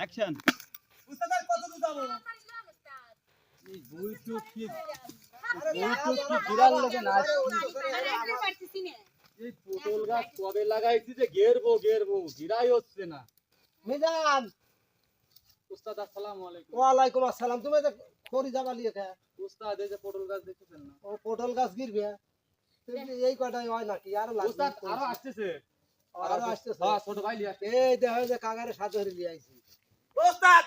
Action উস্তাদ কত দূর যাব? এই বই তো কি বই তো কি বিড়াল লাগে না এই পটল গাছ কবে লাগাইছি যে গেরবো গেরবো গিরাই হচ্ছে না। মিজান। উস্তাদ আসসালামু আলাইকুম। ওয়ালাইকুম আসসালাম। তুমি যে খড়ি যাবা লিয়ে খা। উস্তাদ এই যে পটল গাছ দেখতেছেন না? ও পটল গাছ গিরবে। এই কটাই হয় নাকি? আর উস্তাদ লাগবে আরও আসতেছে। আরও আসতেছে। হ্যাঁ ছোট ভাই লিয়ে আসছে। এই দেখো যে কাগারে সাথে লিয়ে আইছি। উস্তাদ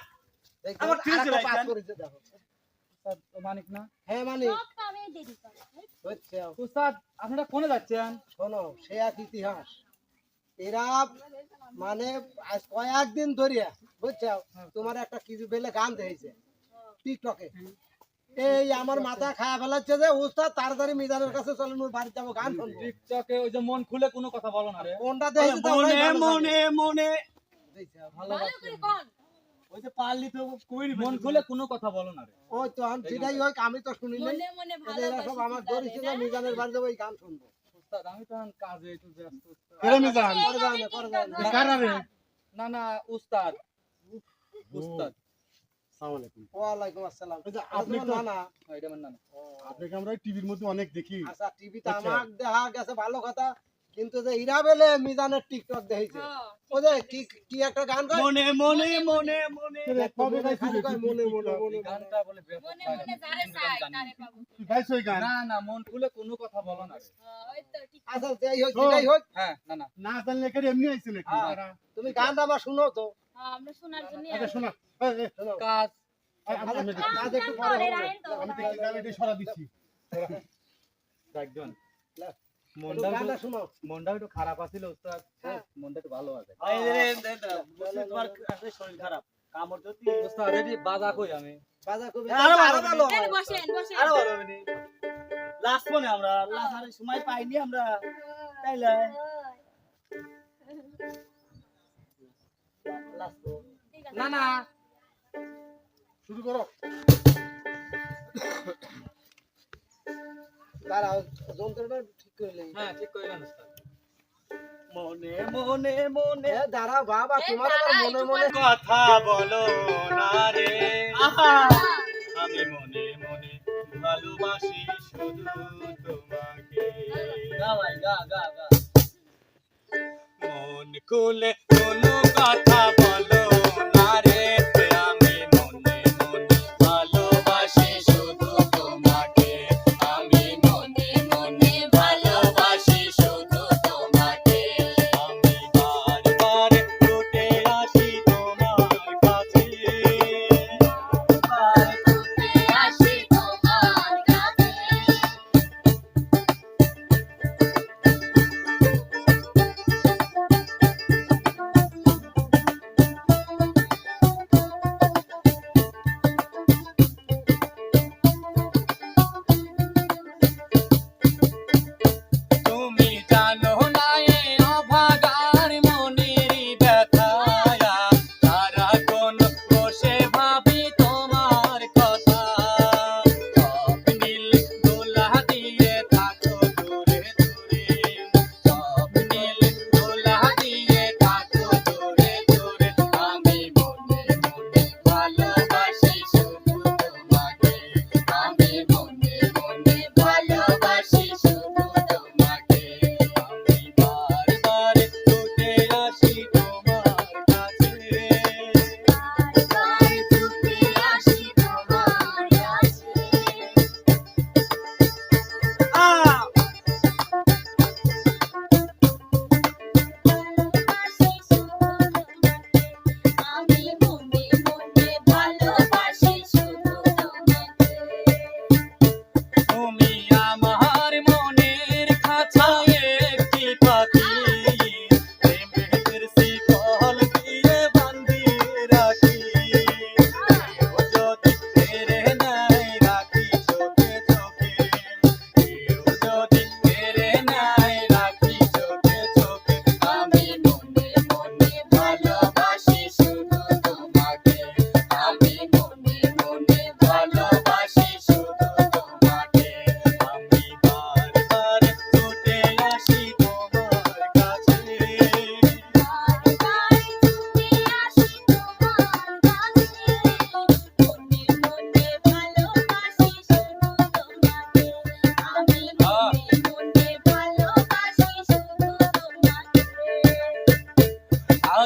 দেখো, আমার ঠিক আছে, পাস। করেছে দেখো। মানিক না? হ্যাঁ মানে হচ্ছে উস্তাদ আপনারা কোনে যাচ্ছেন? শোনো সে এক ইতিহাস। এরা মানে আজ কয়েকদিন ধরিয়া বুঝছ? তোমার একটা কিছু বেলে গান দিয়েছে টিকটকে। এই আমার মাথা খায়া ফেলাচ্ছে যে উস্তাদ তাড়াতাড়ি মিজানের কাছে চলেন ওর বাড়ি যাব গান শুনব। টিকটকে ওই যে মন খুলে কোনো কথা বলো না রে। কোনটা দেখেছি মনে ভালো মনে মনে। জানে। দেখছ? ভালোবাসি ওই যে পারলি তো মন খুলে কোনো কথা বলো না রে। ওই তো আমি সেটাই হোক আমি তো শুনি নাই এরা সব আমার ধরেছিল মিজানের বাড়ি যাব গান শুনব। উস্তাদ আমি তো কাজে একটু ব্যস্ত উস্তাদ। করে যায় না না না না উস্তাদ উস্তাদ ওয়ালাইকুম আসসালাম। আপনি আপনি তো- না না হ্যাঁ, আপনাকে আমরা টিভির মধ্যে অনেক দেখি। আচ্ছা টিভিতে আচ্ছা। আমার দেখা গেছে ভালো কথা। কিন্তু যে ইরা বেলে মিজানের টিকটক দেখেছে ও যে কি কি একটা গান গায় মনে মনে মনে মনে কবে কয় মনে মনে এই মনে গানটা বলে ব্যাপক viral। তুই গাইছ ওই গান না না মন খুলে কোনো কথা বলো না। আচ্ছা যাই হোক যেটাই হোক হ্যাঁ না না না জানলে কেটে এমনি আইছে নাকি হ্যাঁ। তুমি গানটা আমার শুনো তো আচ্ছা শোনা এই, এই, শোনো কাজ। কাজ একটু পরে। আমি দেখি গান এটা সরা দিচ্ছি একজন। মনটা একটু খারাপ আছিল মনটা একটু ভালো আছে। শরীর খারাপ। কামড় যদি উস্তাদ রেডি বাজা কই আমি? বাজা কবি আরও ভালো আরও ভালো হয়। আরও ভালো হবে লাস্ট মনে আমরা লাস্ট আর সময় পাইনি আমরা। তাইলে। না না। শুরু করো। দাঁড়াও যন্ত্রটা ঠিক করে হ্যাঁ ঠিক মনে মনে মনে। এ বাবা তোমার আবার মনে মনে। কথা বলো না রে। আমি মনে মনে ভালোবাসি শুধু তোমাকে। গা ভাই গা গা গা। মন কোনো কথা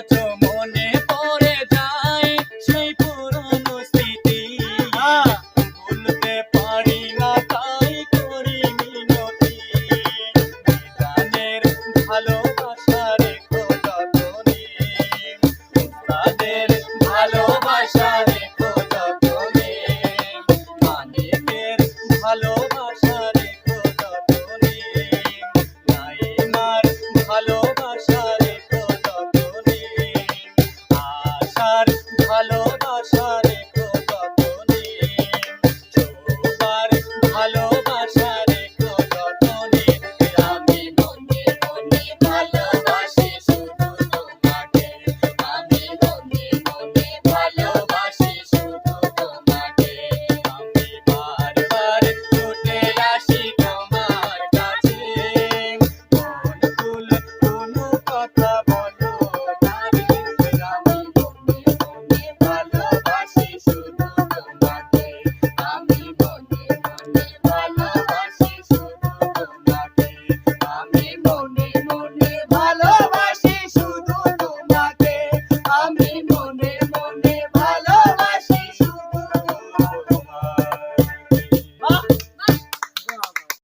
tomorrow.